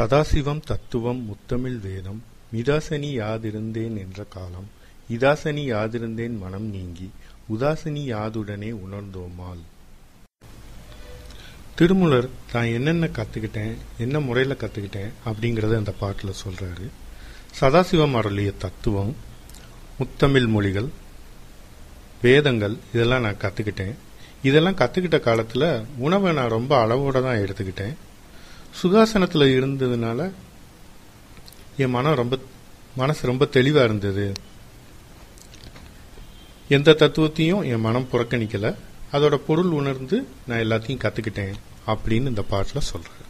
சதாசிவம் தத்துவம் முத்தமிழ் வேதம் மிதாசனி யாதிருந்தேன் என்ற காலம். இதாசனி யாதிருந்தேன் மனம் நீங்கி உதாசினி யாதுடனே உணர்ந்தோமால். திருமூலர் தான் என்னென்ன கத்துக்கிட்டேன் என்ன முறையில் கத்துக்கிட்டேன்? அப்படிங்கறத அந்த பாட்டில் சொல்றாரு. சதாசிவம் அருளிய தத்துவம் முத்தமிழ் மொழிகள் வேதங்கள் இதெல்லாம் நான் கத்துக்கிட்டேன். இதெல்லாம் கத்துக்கிட்ட காலத்துல உணவை நான் ரொம்ப அளவோட தான் எடுத்துக்கிட்டேன். சுகாசனத்தில் இருந்ததுனால என் மனம் ரொம்ப மனசு ரொம்ப தெளிவாக இருந்தது. எந்த தத்துவத்தையும் என் மனம் புறக்கணிக்கலை. அதோட பொருள் உணர்ந்து நான் எல்லாத்தையும் கற்றுக்கிட்டேன் அப்படின்னு இந்த பாட்டில் சொல்கிறேன்